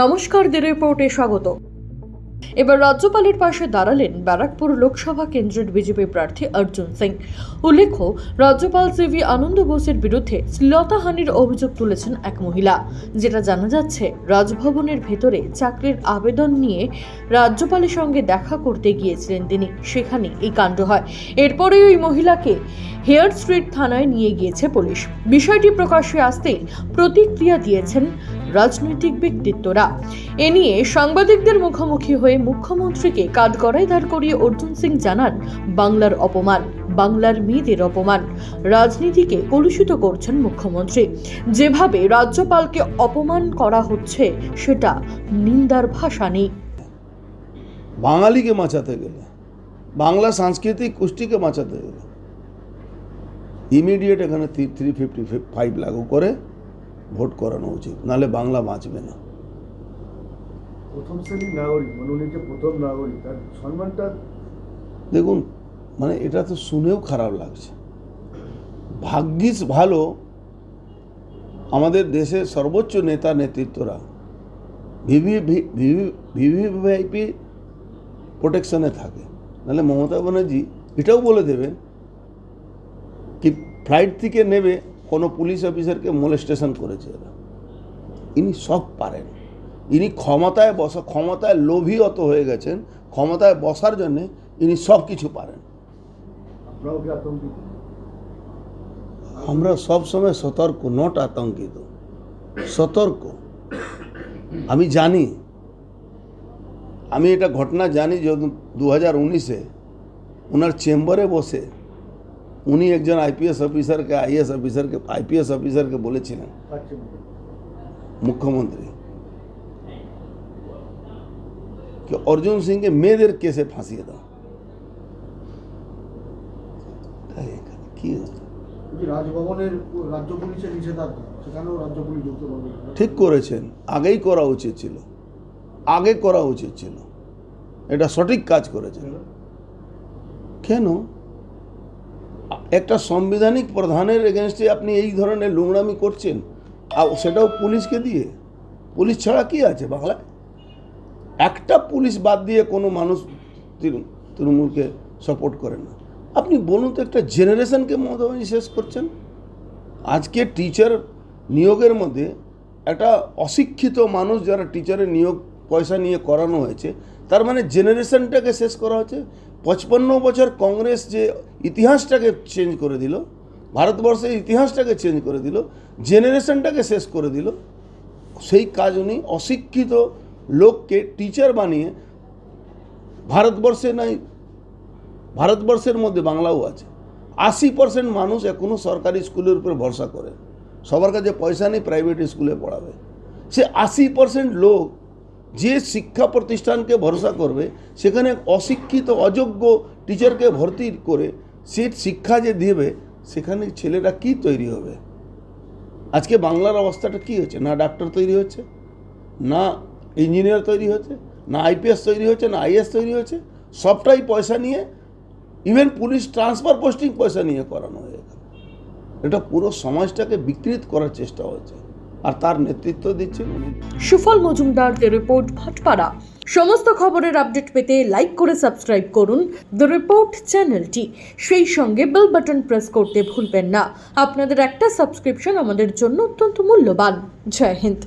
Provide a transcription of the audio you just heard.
নমস্কার দি রিপোর্টে স্বাগত। এবার রাজ্যপালের পাশে দাঁড়ালেন ব্যারাকপুর লোকসভা কেন্দ্রের বিজেপি প্রার্থী অর্জুন সিং। উল্লেখ্য, রাজ্যপাল সিভি আনন্দ বোসের বিরুদ্ধে শ্লীলতাহানির অভিযোগ তুলেছেন এক মহিলা। যেটা জানা যাচ্ছে, রাজভবনের ভেতরে চাকরির আবেদন নিয়ে রাজ্যপালের সঙ্গে দেখা করতে গিয়েছিলেন তিনি। সেখানে এই কাণ্ড হয়। এরপরে ওই মহিলাকে হেয়ার স্ট্রিট থানায় নিয়ে গিয়েছে পুলিশ। বিষয়টি প্রকাশ্যে আসতেই প্রতিক্রিয়া দিয়েছেন রাজনৈতিক ব্যক্তিত্বরা। এ নিয়ে সাংবাদিকদের মুখোমুখি হয়ে মুখ্যমন্ত্রীকে কাঠগড়ায় দাঁড় করিয়ে অর্জুন সিং জানান, বাংলার অপমান, বাংলার মেয়েদের অপমান। রাজনীতিকে কলুষিত করছেন মুখ্যমন্ত্রী। যেভাবে রাজ্যপালকে অপমান করা হচ্ছে, সেটা নিন্দার ভাষা নেই। বাঙালিকে বাঁচাতে গেলে, বাংলা সাংস্কৃতিক কুষ্টিকে বাঁচাতে গেলে ইমিডিয়েট এখানে থ্রি ফিফটি ফাইভ লাগু করে ভোট করানো উচিত নাহলে বাংলা বাঁচবে না। প্রথম শ্রেণির নাগরিক প্রথম নাগরিক তার সম্মানটা দেখুন মানে এটা তো শুনেও খারাপ লাগছে। ভাগ্যিস ভালো আমাদের দেশের সর্বোচ্চ নেতা নেতৃত্বরা ভিভি ভিভিআইপি প্রোটেকশনে থাকে। নাহলে মমতা ব্যানার্জি এটাও বলে দেবেন কি ফ্লাইট থেকে নেবে কোনো পুলিশ অফিসারকে মোলেস্টেশন করেছে এরা। ইনি সব পারেন। ইনি ক্ষমতায় বসা ক্ষমতায় লোভী অত হয়ে গেছেন ক্ষমতায় বসার জন্যে ইনি সব কিছু পারেন। আমরা সব সময় সতর্ক নট আতঙ্কিত। সতর্ক। আমি জানি। আমি এটা ঘটনা জানি যে দু হাজার উনিশে ওনার চেম্বারে বসে উনি একজন আইপিএস অফিসারকে আইএস অফিসারকে আইপিএস অফিসারকে বলেছিলেন। মুখ্যমন্ত্রী। কি অর্জুন সিংকে মেয়েদের কেসে ফাঁসিয়ে দাও। কি ঠিক করেছেন। আগেই করা উচিত ছিল। আগে করা উচিত ছিল। এটা সঠিক কাজ করেছেন। কেন? একটা সাংবিধানিক প্রধানের এগেনস্টে আপনি এই ধরনের নোংরামি করছেন আর সেটাও পুলিশকে দিয়ে? পুলিশ ছাড়া কি আছে বাংলায়? একটা পুলিশ বাদ দিয়ে কোনো মানুষ তৃণ- তৃণমূলকে সাপোর্ট করে না। আপনি বলুন তো একটা জেনারেশনকে মমতা ব্যানার্জি শেষ করছেন? আজকে টিচার নিয়োগের মধ্যে একটা অশিক্ষিত মানুষ যারা টিচারের নিয়োগ পয়সা নিয়ে করানো হয়েছে, তার মানে জেনারেশনটাকে শেষ করা হচ্ছে পঁচপান্ন বছর কংগ্রেস যে ইতিহাসটাকে চেঞ্জ করে দিল, ভারতবর্ষের ইতিহাসটাকে চেঞ্জ করে দিল জেনারেশনটাকে শেষ করে দিল, সেই কাজ উনি অশিক্ষিত লোককে টিচার বানিয়ে ভারতবর্ষে নাই, ভারতবর্ষের মধ্যে বাংলাও আছে। আশি পার্সেন্ট মানুষ এখনও সরকারি স্কুলের উপর ভরসা করে। সবার কাছে পয়সা নেই প্রাইভেট স্কুলে পড়াবে। সে আশি পার্সেন্ট লোক যে শিক্ষা প্রতিষ্ঠানকে ভরসা করবে, সেখানে অশিক্ষিত, অযোগ্য টিচারকে ভর্তি করে সে শিক্ষা যে দেবে, সেখানে ছেলেরা কি তৈরি হবে? আজকে বাংলার অবস্থাটা কি হচ্ছে? না ডাক্তার তৈরি হচ্ছে, না ইঞ্জিনিয়ার তৈরি হচ্ছে, না আইপিএস তৈরি হচ্ছে, না আইএস তৈরি হচ্ছে, সবটাই পয়সা নিয়ে ইভেন পুলিশ ট্রান্সফার পোস্টিং পয়সা নিয়ে করানো হয়ে এটা পুরো সমাজটাকে বিকৃত করার চেষ্টা হচ্ছে। আর তার নেতৃত্ব দিচ্ছেন সুফল মজুমদার দ্য রিপোর্ট ভাটপাড়া। সমস্ত খবরের আপডেট পেতে লাইক করে সাবস্ক্রাইব করুন। দ্য রিপোর্ট চ্যানেলটি। সেই সঙ্গে বেল বাটন প্রেস করতে ভুলবেন না। আপনাদের একটা সাবস্ক্রিপশন আমাদের জন্য অত্যন্ত মূল্যবান। জয় হিন্দ।